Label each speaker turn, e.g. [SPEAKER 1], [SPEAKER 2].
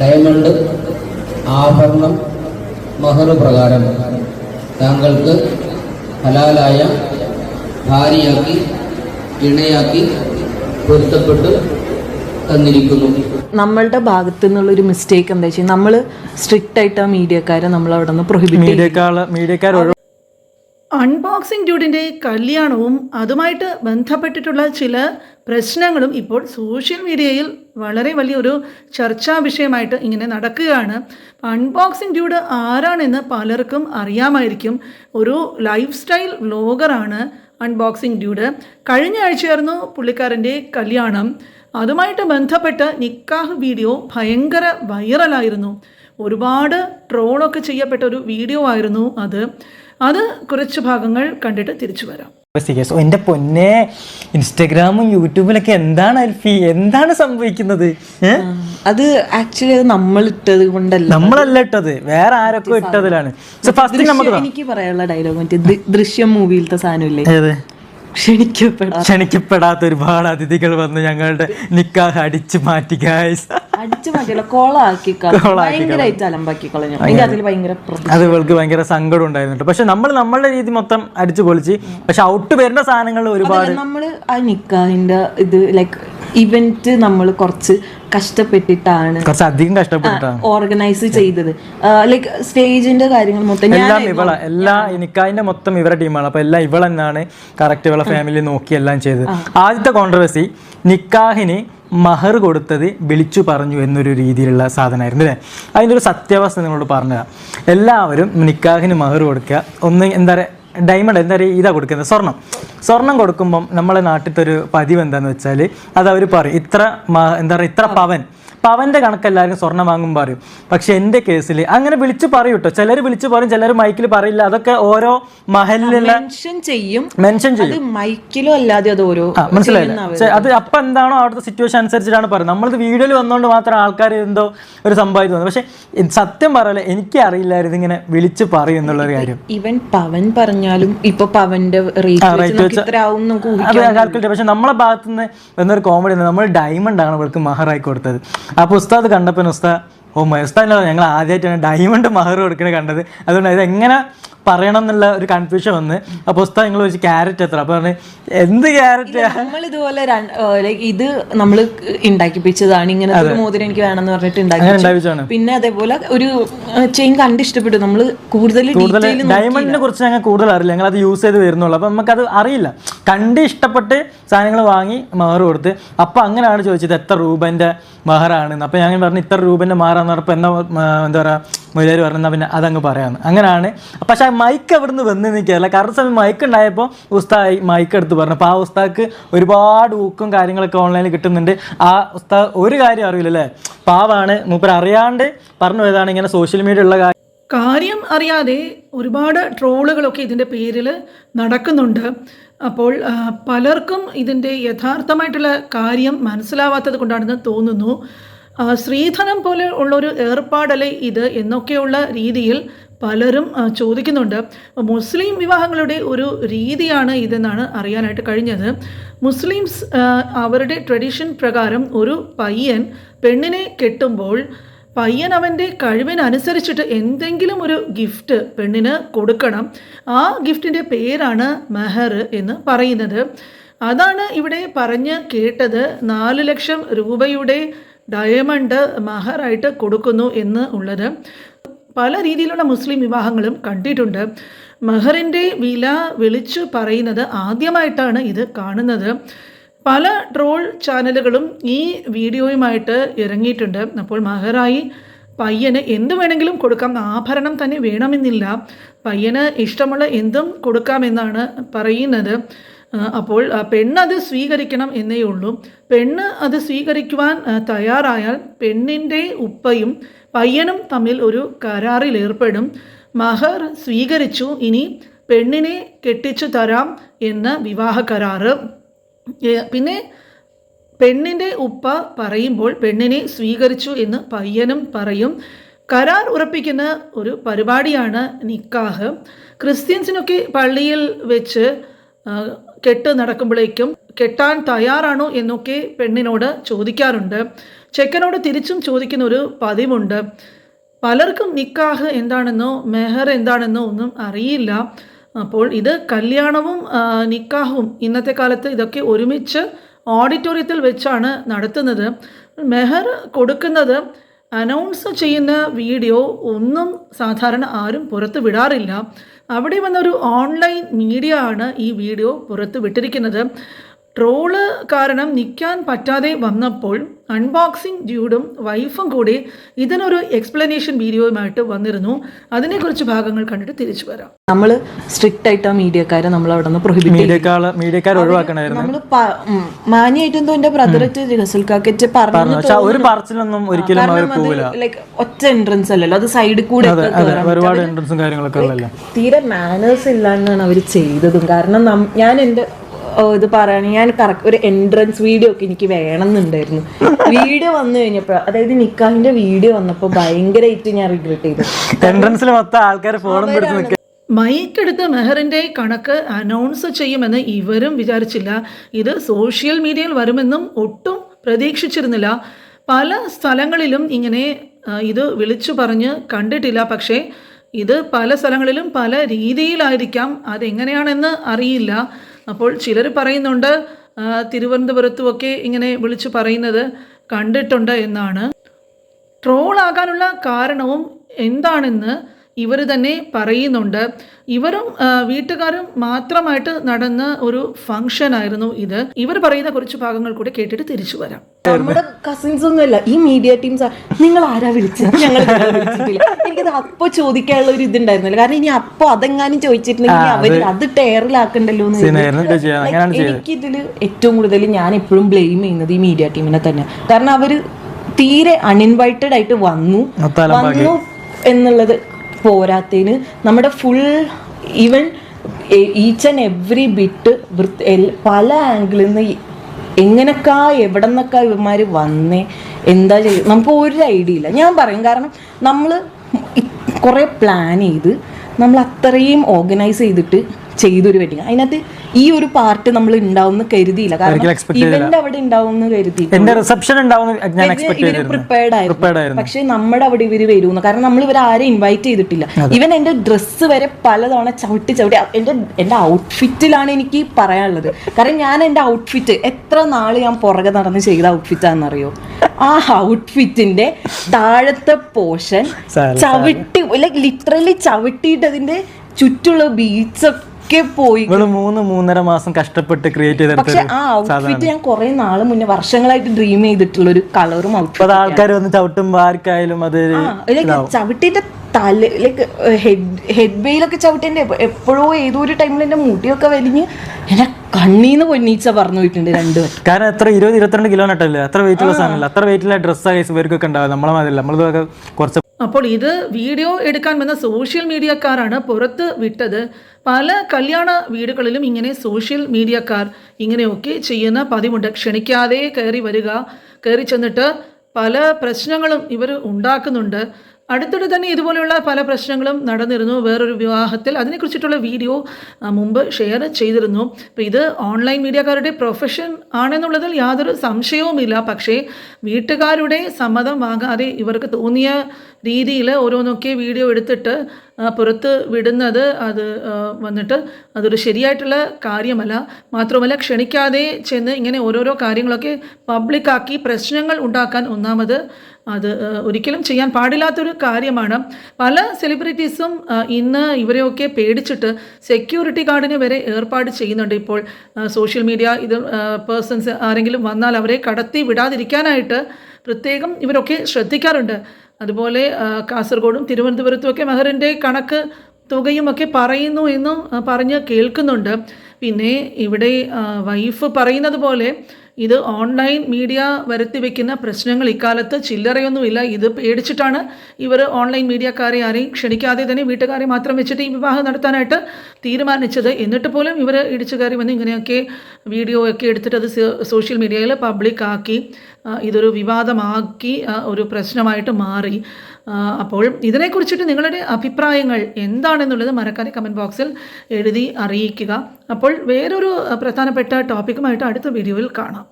[SPEAKER 1] Diamond ആഭരണം മഹർ പ്രകാരം താങ്കൾക്ക് ഹലാലായ ഭാര്യയാക്കി ഇണയാക്കി പൊരുത്തപ്പെട്ട് തന്നിരിക്കുന്നു.
[SPEAKER 2] നമ്മളുടെ ഭാഗത്തു നിന്നുള്ളൊരു മിസ്റ്റേക്ക് എന്താ വെച്ചാൽ നമ്മൾ സ്ട്രിക്റ്റ് ആയിട്ട് ആ മീഡിയക്കാരെ നമ്മൾ അവിടെ നിന്ന് പ്രൊഹിബിറ്റ്
[SPEAKER 3] അൺബോക്സിംഗ് ഡ്യൂഡിന്റെ കല്യാണവും അതുമായിട്ട് ബന്ധപ്പെട്ടിട്ടുള്ള ചില പ്രശ്നങ്ങളും ഇപ്പോൾ സോഷ്യൽ മീഡിയയിൽ വളരെ വലിയൊരു ചർച്ചാ വിഷയമായിട്ട് ഇങ്ങനെ നടക്കുകയാണ്. അൺബോക്സിംഗ് ഡ്യൂഡ് ആരാണെന്ന് പലർക്കും അറിയാമായിരിക്കും. ഒരു ലൈഫ് സ്റ്റൈൽ വ്ലോഗറാണ് അൺബോക്സിംഗ് ഡ്യൂഡ് കഴിഞ്ഞ ആഴ്ചയായിരുന്നു പുള്ളിക്കാരന്റെ കല്യാണം. അതുമായിട്ട് ബന്ധപ്പെട്ട് നിക്കാഹ് വീഡിയോ ഭയങ്കര വൈറലായിരുന്നു ഒരുപാട് ട്രോളൊക്കെ ചെയ്യപ്പെട്ട ഒരു വീഡിയോ ആയിരുന്നു അത്. അത് കുറച്ച് ഭാഗങ്ങൾ കണ്ടിട്ട് തിരിച്ചു വരാം.
[SPEAKER 4] സോ എന്റെ പൊന്നെ ഇൻസ്റ്റഗ്രാമും യൂട്യൂബിലൊക്കെ എന്താണ് അൽഫി? എന്താണ് സംഭവിക്കുന്നത്?
[SPEAKER 2] അത് ആക്ച്വലി അത് നമ്മൾ ഇട്ടത് കൊണ്ടല്ല.
[SPEAKER 4] നമ്മളല്ല ഇട്ടത്. വേറെ ആരൊക്കെ ഇട്ടതിലാണ്. ഫസ്റ്റ് നമുക്ക്
[SPEAKER 2] എനിക്ക് പറയാനുള്ള ഡയലോഗ് മറ്റേ ദൃശ്യം മൂവിയിലത്തെ സാധനമില്ലേ?
[SPEAKER 4] ക്ഷണിക്കപ്പെടാത്ത ഒരുപാട് അതിഥികൾ വന്ന് ഞങ്ങളുടെ നിക്കാഹ് അടിച്ചു മാറ്റി ഗായ്സ് അത് ഇവൾക്ക് ഭയങ്കര സങ്കടം ഉണ്ടായിരുന്നു പക്ഷെ നമ്മൾ നമ്മളുടെ രീതി മൊത്തം അടിച്ചു പൊളിച്ച് പക്ഷെ ഔട്ട് വരുന്ന സാധനങ്ങൾ ഒരുപാട്
[SPEAKER 2] നമ്മൾ ആ നിക്കാഹിന്റെ ഇത് ലൈക്ക് ഇവന്റ് നമ്മൾ കുറച്ച് കഷ്ടപ്പെട്ടിട്ടാണ്
[SPEAKER 4] കുറച്ച് അധികം കഷ്ടപ്പെട്ടിട്ടാണ്.
[SPEAKER 2] ഓർഗനൈസ് ചെയ്തത്. ലൈക്ക് സ്റ്റേജിന്റെ കാര്യങ്ങൾ മൊത്തം
[SPEAKER 4] എല്ലാം ഇവള എല്ലാ നിക്കാഹിന്റെ മൊത്തം ഇവരുടെ ടീമാണ്. അപ്പൊ എല്ലാം ഇവള തന്നെയാണ് കറക്റ്റ് ഇവളെ ഫാമിലി നോക്കി എല്ലാം ചെയ്തത്. ആദ്യത്തെ കോൺട്രവേഴ്സി നിക്കാഹിന് മഹർ കൊടുത്തത് വിളിച്ചു പറഞ്ഞു എന്നൊരു രീതിയിലുള്ള സാധനമായിരുന്നു അല്ലേ? അതിന്റെ ഒരു സത്യാവസ്ഥ നിങ്ങളോട് പറഞ്ഞുതരാം. എല്ലാവരും നിക്കാഹിന് മഹർ കൊടുക്കുക. ഒന്ന് എന്താ പറയുക ഡയമണ്ട് എന്താ പറയുക ഇതാ കൊടുക്കുന്നത് സ്വർണം. സ്വർണം കൊടുക്കുമ്പം നമ്മളെ നാട്ടിലത്തെ ഒരു പതിവ് എന്താണെന്ന് വെച്ചാൽ അത് അവർ പറയും ഇത്ര എന്താ പറയുക ഇത്ര പവൻ. പവന്റെ കണക്ക് എല്ലാവരും സ്വർണം വാങ്ങും പറയും. പക്ഷെ എന്റെ കേസിൽ അങ്ങനെ വിളിച്ച് പറയും കേട്ടോ. ചിലർ വിളിച്ച് പറയും ചിലർ മൈക്കിൽ പറയില്ല. അതൊക്കെ ഓരോ മഹലിലുള്ള
[SPEAKER 2] മെൻഷൻ ചെയ്യും.
[SPEAKER 4] മെൻഷൻ ചെയ്യും.
[SPEAKER 2] അത് മൈക്കിലോ അല്ലാതെ അത് ഓരോ
[SPEAKER 4] മനസ്സിലായില്ല? അത് അപ്പം എന്താണോ അവിടുത്തെ സിറ്റുവേഷൻ അനുസരിച്ചിട്ടാണ് പറയുന്നത്. നമ്മളിത് വീഡിയോയിൽ വന്നുകൊണ്ട് മാത്രം ആൾക്കാർ എന്തോ ഒരു സംഭവം തോന്നുന്നു. പക്ഷെ സത്യം പറയല എനിക്ക് അറിയില്ലായിരുന്നു ഇങ്ങനെ വിളിച്ച് പറയും എന്നുള്ളൊരു കാര്യം.
[SPEAKER 2] ഇവൻ പവൻ പറഞ്ഞാലും ഇപ്പൊ പവന്റെ റേറ്റ്
[SPEAKER 4] പക്ഷെ നമ്മളെ ഭാഗത്ത് നിന്ന് എന്നൊരു കോമഡി നമ്മൾ ഡയമണ്ട് ആണ് ഇവർക്ക് മഹറായി കൊടുത്തത്. അപ്പോൾ ഉസ്താദ് കണ്ടപ്പോൾ ഉസ്താദ് ഓ ഉസ്താദിനല്ല ഞങ്ങൾ ആദ്യമായിട്ടാണ് ഡയമണ്ട് മഹർ കൊടുക്കണത് കണ്ടത്. അതുകൊണ്ട് അത് എങ്ങനെ പറയണം എന്നുള്ള ഒരു കൺഫ്യൂഷൻ വന്ന് അപ്പോൾ ഉസ്താദ് നിങ്ങൾ ചോദിച്ചു ക്യാരറ്റ് എത്ര? അപ്പോൾ പറഞ്ഞു എന്ത് ക്യാരറ്റ്
[SPEAKER 2] നമ്മൾ ഇതുപോലെ ഇത് നമ്മൾ ഉണ്ടാക്കിപ്പിച്ചതാണ് ഇങ്ങനെ ഒരു മോതിരം എനിക്ക് വേണമെന്ന് പറഞ്ഞിട്ട് ഉണ്ടാക്കി പിന്നെ അതേപോലെ ഒരു ചെയിൻ കണ്ട് ഇഷ്ടപ്പെട്ടു. നമ്മൾ കൂടുതൽ
[SPEAKER 4] ഡയമണ്ടിനെ കുറിച്ച് ഞങ്ങൾ കൂടുതൽ അറിയില്ല. ഞങ്ങൾ അത് യൂസ് ചെയ്ത് വരുന്നുള്ളൂ. അപ്പം നമുക്കത് അറിയില്ല. കണ്ട് ഇഷ്ടപ്പെട്ട് സാധനങ്ങൾ വാങ്ങി മഹർ കൊടുത്ത് അപ്പം അങ്ങനെയാണ് ചോദിച്ചത് എത്ര രൂപന്റെ മഹറാണ് അപ്പം ഞാൻ പറഞ്ഞു ഇത്ര രൂപന്റെ മഹറാന്ന് പറഞ്ഞപ്പോൾ എന്താ എന്താ പറയുക മൊയിലാർ പറഞ്ഞാൽ പിന്നെ അതങ്ങ് പറയാമെന്ന് അങ്ങനെയാണ് പക്ഷെ ആ മൈക്ക് അവിടെ നിന്ന് വന്ന് നിൽക്കുകയല്ല കാരണം സമയം മൈക്ക് ഉണ്ടായപ്പോൾ ഉസ്താദ് മൈക്ക് എടുത്ത് പറഞ്ഞു. അപ്പോൾ ആ ഉസ്താക്ക് ഒരുപാട് ഊക്കും കാര്യങ്ങളൊക്കെ ഓൺലൈനിൽ കിട്ടുന്നുണ്ട്. ആ ഉസ്താ ഒരു കാര്യം അറിയില്ലല്ലേ? പാവാണ്. മൂപ്പർ അറിയാണ്ട് പറഞ്ഞു പോയതാണ് ഇങ്ങനെ സോഷ്യൽ മീഡിയ ഉള്ള കാര്യം
[SPEAKER 3] കാര്യം അറിയാതെ ഒരുപാട് ട്രോളുകളൊക്കെ ഇതിന്റെ പേരിൽ നടക്കുന്നുണ്ട്. അപ്പോൾ പലർക്കും ഇതിന്റെ യഥാർത്ഥമായിട്ടുള്ള കാര്യം മനസ്സിലാവാത്തത് കൊണ്ടാണെന്ന് തോന്നുന്നു. ആ, ശ്രീധനം പോലെ ഉള്ളൊരു ഏർപ്പാടല്ലേ ഇത് എന്നൊക്കെയുള്ള രീതിയിൽ പലരും ചോദിക്കുന്നുണ്ട്. മുസ്ലിം വിവാഹങ്ങളുടെ ഒരു രീതിയാണ് ഇതെന്നാണ് അറിയാനായിട്ട് കഴിഞ്ഞത്. മുസ്ലിംസ് അവരുടെ ട്രഡീഷൻ പ്രകാരം ഒരു പയ്യൻ പെണ്ണിനെ കെട്ടുമ്പോൾ പയ്യൻ അവന്റെ കഴിവിനനുസരിച്ചിട്ട് എന്തെങ്കിലും ഒരു ഗിഫ്റ്റ് പെണ്ണിന് കൊടുക്കണം. ആ ഗിഫ്റ്റിന്റെ പേരാണ് മെഹർ എന്ന് പറയുന്നത്. അതാണ് ഇവിടെ പറഞ്ഞ് കേട്ടത്. നാല് ലക്ഷം രൂപയുടെ ഡയമണ്ട് മഹറായിട്ട് കൊടുക്കുന്നു എന്ന് ഉള്ളത് പല രീതിയിലുള്ള മുസ്ലിം വിവാഹങ്ങളും കണ്ടിട്ടുണ്ട്. മെഹറിന്റെ വില വിളിച്ചു പറയുന്നത് ആദ്യമായിട്ടാണ് ഇത് കാണുന്നത്. പല ട്രോൾ ചാനലുകളും ഈ വീഡിയോയുമായിട്ട് ഇറങ്ങിയിട്ടുണ്ട്. അപ്പോൾ മഹറായി പയ്യന് എന്ത് വേണമെങ്കിലും കൊടുക്കാം. ആഭരണം തന്നെ വേണമെന്നില്ല. പയ്യന് ഇഷ്ടമുള്ള എന്തും കൊടുക്കാമെന്നാണ് പറയുന്നത്. അപ്പോൾ പെണ്ണത് സ്വീകരിക്കണം എന്നേ ഉള്ളൂ. പെണ്ണ് അത് സ്വീകരിക്കുവാൻ തയ്യാറായാൽ പെണ്ണിന്റെ ഉപ്പയും പയ്യനും തമ്മിൽ ഒരു കരാറിൽ ഏർപ്പെടും. മഹർ സ്വീകരിച്ചു ഇനി പെണ്ണിനെ കെട്ടിച്ചു തരാം എന്ന വിവാഹ കരാറ്. പിന്നെ പെണ്ണിന്റെ ഉപ്പ പറയുമ്പോൾ പെണ്ണിനെ സ്വീകരിച്ചു എന്ന് പയ്യനും പറയും. കരാർ ഉറപ്പിക്കുന്ന ഒരു പരിപാടിയാണ് നിക്കാഹ്. ക്രിസ്ത്യൻസിനൊക്കെ പള്ളിയിൽ വെച്ച് കെട്ട് നടക്കുമ്പോഴേക്കും കെട്ടാൻ തയ്യാറാണോ എന്നൊക്കെ പെണ്ണിനോട് ചോദിക്കാറുണ്ട്. ചെക്കനോട് തിരിച്ചും ചോദിക്കുന്ന ഒരു പതിവുണ്ട്. പലർക്കും നിക്കാഹ് എന്താണെന്നോ മെഹർ എന്താണെന്നോ ഒന്നും അറിയില്ല. അപ്പോൾ ഇത് കല്യാണവും നിക്കാഹും ഇന്നത്തെ കാലത്ത് ഇതൊക്കെ ഒരുമിച്ച് ഓഡിറ്റോറിയത്തിൽ വെച്ചാണ് നടത്തുന്നത്. മെഹർ കൊടുക്കുന്നത് അനൗൺസ് ചെയ്യുന്ന വീഡിയോ ഒന്നും സാധാരണ ആരും പുറത്ത് വിടാറില്ല. അവിടെ വന്നൊരു ഓൺലൈൻ മീഡിയ ആണ് ഈ വീഡിയോ പുറത്ത് വിട്ടിരിക്കുന്നത്. ട്രോൾ കാരണം നിൽക്കാൻ പറ്റാതെ വന്നപ്പോൾ അൺബോക്സിംഗ് ഡ്യൂഡും വൈഫും കൂടി ഇതിനൊരു എക്സ്പ്ലനേഷൻ വീഡിയോയുമായിട്ട് വന്നിരുന്നു. അതിനെക്കുറിച്ച് ഭാഗങ്ങൾ കണ്ടിട്ട് തിരിച്ചു വരാം.
[SPEAKER 2] നമ്മൾ സ്ട്രിക്റ്റ് ആയിട്ട് ആ മീഡിയക്കാരെ നമ്മൾ അവിടെ നിന്ന് പ്രൊഹിബിറ്റ്
[SPEAKER 4] ഒഴിവാക്കണമായിരുന്നു
[SPEAKER 2] നമ്മൾ മാനിയായിട്ട് എന്തോ എന്റെ ബ്രദററ്റ് റിഹസൽ കാക്കറ്റ് പറഞ്ഞു.
[SPEAKER 4] ഒരു പറച്ചിലൊന്നും ഒരിക്കലും
[SPEAKER 2] ലൈക്ക് ഒറ്റ എൻട്രൻസ് അല്ലല്ലോ. അത് സൈഡിൽ കൂടെ
[SPEAKER 4] ഒരുപാട് എൻട്രൻസും കാര്യങ്ങളൊക്കെ
[SPEAKER 2] തീരെ മാനേഴ്സ് ഇല്ലാണ്ടാണ് അവർ ചെയ്തതും. കാരണം ഞാൻ എന്റെ ഓ, ഇത് പറയുകയാണെങ്കിൽ ഞാൻ കറക്റ്റ് ഒരു എൻട്രൻസ് വീഡിയോ ഒക്കെ എനിക്ക് വേണം എന്നുണ്ടായിരുന്നു വീഡിയോ വന്നു കഴിഞ്ഞപ്പോൾ അതായത് നിക്കാഹിന്റെ വീഡിയോ വന്നപ്പോൾ ഭയങ്കരമായിട്ട് ഞാൻ റിഗ്രറ്റ് ചെയ്തു.
[SPEAKER 4] എൻട്രൻസിൽ മൊത്തം ആൾക്കാർ ഫോണും
[SPEAKER 3] മൈക്കെടുത്ത് മെഹറിന്റെ കണക്ക് അനൗൺസ് ചെയ്യുമെന്ന് ഇവരും വിചാരിച്ചില്ല. ഇത് സോഷ്യൽ മീഡിയയിൽ വരുമെന്നും ഒട്ടും പ്രതീക്ഷിച്ചിരുന്നില്ല. പല സ്ഥലങ്ങളിലും ഇങ്ങനെ ഇത് വിളിച്ചു പറഞ്ഞ് കണ്ടിട്ടില്ല. പക്ഷേ ഇത് പല സ്ഥലങ്ങളിലും പല രീതിയിലായിരിക്കാം. അതെങ്ങനെയാണെന്ന് അറിയില്ല. അപ്പോൾ ചിലർ പറയുന്നുണ്ട് തിരുവനന്തപുരത്തുമൊക്കെ ഇങ്ങനെ വിളിച്ച് പറയുന്നത് കണ്ടിട്ടുണ്ട് എന്നാണ്. ട്രോളാകാനുള്ള കാരണവും എന്താണെന്ന് ഇവർ തന്നെ പറയുന്നുണ്ട്. ഇവരും വീട്ടുകാരും മാത്രമായിട്ട് നടന്ന ഒരു ഫംഗ്ഷൻ ആയിരുന്നു ഇത്. ഇവർ പറയുന്ന കുറച്ച് ഭാഗങ്ങൾ കൂടെ കേട്ടിട്ട് തിരിച്ചു വരാം.
[SPEAKER 2] നമ്മുടെ കസിൻസ് ഒന്നും അല്ല. ഈ മീഡിയ ടീംസ് നിങ്ങൾ ആരാ വിളിച്ചത്? ഞങ്ങൾ എനിക്കത് അപ്പൊ ചോദിക്കാനുള്ള ഒരു ഇതുണ്ടായിരുന്നില്ല. കാരണം ഇനി അപ്പൊ അതെങ്ങാനും ചോദിച്ചിട്ടുണ്ടെങ്കിൽ അവർ അത് ടയറിലാക്കണ്ടല്ലോ എനിക്കിതിൽ ഏറ്റവും കൂടുതൽ ഞാൻ എപ്പോഴും ബ്ലെയിം ചെയ്യുന്നത് ഈ മീഡിയ ടീമിനെ തന്നെ കാരണം അവർ തീരെ അൺഇൻവൈറ്റഡ് ആയിട്ട് വന്നു. വന്നു എന്നുള്ളത് പോരാത്തതിന് നമ്മുടെ full even each and every bit വൃത്തി പല ആംഗിളിൽ നിന്ന് എങ്ങനൊക്കെ എവിടെ നിന്നൊക്കെ ഇവന്മാർ വന്നേ എന്താ ചെയ്യുക നമുക്ക് ഒരു ഐഡിയ ഇല്ല. ഞാൻ പറയും കാരണം നമ്മൾ കുറേ പ്ലാൻ ചെയ്ത് നമ്മൾ അത്രയും ഓർഗനൈസ് ചെയ്തിട്ട് ചെയ്തൊരു വെഡിങ് അതിനകത്ത് ഈ ഒരു പാർട്ട് നമ്മൾ ഉണ്ടാവും കരുതിയില്ല. കാരണം. ഇവന്റ് അവിടെ ഉണ്ടാവും കരുതി.
[SPEAKER 4] എന്റെ റിസപ്ഷൻ ഉണ്ടാവും ഇവർ
[SPEAKER 2] പ്രിപ്പയർഡ് ആയിരുന്നു. പക്ഷെ നമ്മുടെ അവിടെ ഇവർ വരുമെന്ന് കാരണം നമ്മൾ ഇവരെ ആരെയും ഇൻവൈറ്റ് ചെയ്തിട്ടില്ല. ഇവൻ എന്റെ ഡ്രസ്സ് വരെ പലതവണ ചവിട്ടി ചവിട്ടി എന്റെ എന്റെ ഔട്ട്ഫിറ്റിലാണ് എനിക്ക് പറയാനുള്ളത്. കാരണം ഞാൻ എന്റെ ഔട്ട്ഫിറ്റ് എത്ര നാൾ ഞാൻ പുറകെ നടന്ന് ചെയ്ത ഔട്ട്ഫിറ്റാണെന്നറിയോ ആ ഔട്ട്ഫിറ്റിന്റെ താഴത്തെ പോർഷൻ ചവിട്ടി ലൈക് ലിറ്ററലി ചവിട്ടിയിട്ട് അതിന്റെ ചുറ്റുള്ള ബീച്ചൊക്കെ പോയി.
[SPEAKER 4] ഇവൾ മൂന്ന് മൂന്നര മാസം കഷ്ടപ്പെട്ട് ക്രിയേറ്റ്
[SPEAKER 2] പക്ഷെ ആ ഔട്ട്ഫിറ്റ് ഞാൻ കുറെ നാൾ മുന്നേ വർഷങ്ങളായിട്ട് ഡ്രീം ചെയ്തിട്ടുള്ള ഒരു കളറും ഔട്ട്ഫിറ്റ്
[SPEAKER 4] ആൾക്കാർ വന്ന് ചവിട്ടുമ്പോ ആർക്കായാലും അത്
[SPEAKER 2] ചവിട്ടിന്റെ തല ലൈക്ക് ഹെഡ് ഹെഡ് ബെയിലൊക്കെ ചവിട്ടിന്റെ എപ്പോഴോ ഏതോ ഒരു ടൈമിൽ എന്റെ മുടിയൊക്കെ വലിഞ്ഞ് എന്നെ കണ്ണീന്ന് പൊന്നീച്ച പറഞ്ഞു പോയിട്ടുണ്ട് രണ്ട്
[SPEAKER 4] കാരണം എത്ര ഇരുപത് ഇരുപത്തിരണ്ട് കിലോ നട്ടല്ലേ അത്ര വെയിറ്റ് ഉള്ള സാധനമല്ല. അത്ര വെയിറ്റുള്ള ഡ്രസ്സ് സൈസ് ഇവർക്കൊക്കെ ഉണ്ടാവും നമ്മളെ മാതിരില്ല നമ്മളിതൊക്കെ കുറച്ച്
[SPEAKER 3] അപ്പോൾ ഇത് വീഡിയോ എടുക്കാൻ വന്ന സോഷ്യൽ മീഡിയക്കാരാണ് പുറത്ത് വിട്ടത്. പല കല്യാണ വീടുകളിലും ഇങ്ങനെ സോഷ്യൽ മീഡിയക്കാർ ഇങ്ങനെയൊക്കെ ചെയ്യുന്ന പതിവുണ്ട്. ക്ഷണിക്കാതെ കയറി വരിക കയറി ചെന്നിട്ട് പല പ്രശ്നങ്ങളും ഇവർ ഉണ്ടാക്കുന്നുണ്ട്. അടുത്തിടെ തന്നെ ഇതുപോലെയുള്ള പല പ്രശ്നങ്ങളും നടന്നിരുന്നു. വേറൊരു വിവാഹത്തിൽ അതിനെക്കുറിച്ചിട്ടുള്ള വീഡിയോ മുമ്പ് ഷെയർ ചെയ്തിരുന്നു. അപ്പോൾ ഇത് ഓൺലൈൻ മീഡിയക്കാരുടെ പ്രൊഫഷൻ ആണെന്നുള്ളതിൽ യാതൊരു സംശയവുമില്ല. പക്ഷേ വീട്ടുകാരുടെ സമ്മതം വാങ്ങാതെ ഇവർക്ക് തോന്നിയ രീതിയിൽ ഓരോന്നൊക്കെ വീഡിയോ എടുത്തിട്ട് പുറത്ത് വിടുന്നത് അത് വന്നിട്ട് അതൊരു ശരിയായിട്ടുള്ള കാര്യമല്ല. മാത്രമല്ല ക്ഷണിക്കാതെ ചെന്ന് ഇങ്ങനെ ഓരോരോ കാര്യങ്ങളൊക്കെ പബ്ലിക്കാക്കി പ്രശ്നങ്ങൾ ഉണ്ടാക്കാൻ ഒന്നാമത് അത് ഒരിക്കലും ചെയ്യാൻ പാടില്ലാത്തൊരു കാര്യമാണ്. പല സെലിബ്രിറ്റീസും ഇന്ന് ഇവരെയൊക്കെ പേടിച്ചിട്ട് സെക്യൂരിറ്റി ഗാർഡിന് വരെ ഏർപ്പാട് ചെയ്യുന്നുണ്ട് ഇപ്പോൾ. സോഷ്യൽ മീഡിയ ഇത് പേഴ്സൺസ് ആരെങ്കിലും വന്നാൽ അവരെ കടത്തി വിടാതിരിക്കാനായിട്ട് പ്രത്യേകം ഇവരൊക്കെ ശ്രദ്ധിക്കാറുണ്ട്. അതുപോലെ കാസർഗോഡും തിരുവനന്തപുരത്തുമൊക്കെ മെഹറിന്റെ കണക്ക് തുകയും ഒക്കെ പറയുന്നു എന്നും പറഞ്ഞ് കേൾക്കുന്നുണ്ട്. പിന്നെ ഇവിടെ വൈഫ് പറയുന്നത് പോലെ ഇത് ഓൺലൈൻ മീഡിയ വരുത്തി വയ്ക്കുന്ന പ്രശ്നങ്ങൾ ഇക്കാലത്ത് ചില്ലറയൊന്നുമില്ല. ഇത് പേടിച്ചിട്ടാണ് ഇവർ ഓൺലൈൻ മീഡിയക്കാരെ ആരെയും ക്ഷണിക്കാതെ തന്നെ വീട്ടുകാരെ മാത്രം വെച്ചിട്ട് ഈ വിവാഹം നടത്താനായിട്ട് തീരുമാനിച്ചത്. എന്നിട്ട് പോലും ഇവർ ഇടിച്ചു കയറി വന്ന് ഇങ്ങനെയൊക്കെ വീഡിയോ ഒക്കെ എടുത്തിട്ട് അത് സോഷ്യൽ മീഡിയയിൽ പബ്ലിക്കാക്കി ഇതൊരു വിവാദമാക്കി ഒരു പ്രശ്നമായിട്ട് മാറി. അപ്പോൾ ഇതിനെക്കുറിച്ചിട്ട് നിങ്ങളുടെ അഭിപ്രായങ്ങൾ എന്താണെന്നുള്ളത് മറക്കാതെ കമന്റ് ബോക്സിൽ എഴുതി അറിയിക്കുക. അപ്പോൾ വേറൊരു പ്രധാനപ്പെട്ട ടോപ്പിക്കുമായിട്ട് അടുത്ത വീഡിയോയിൽ കാണാം.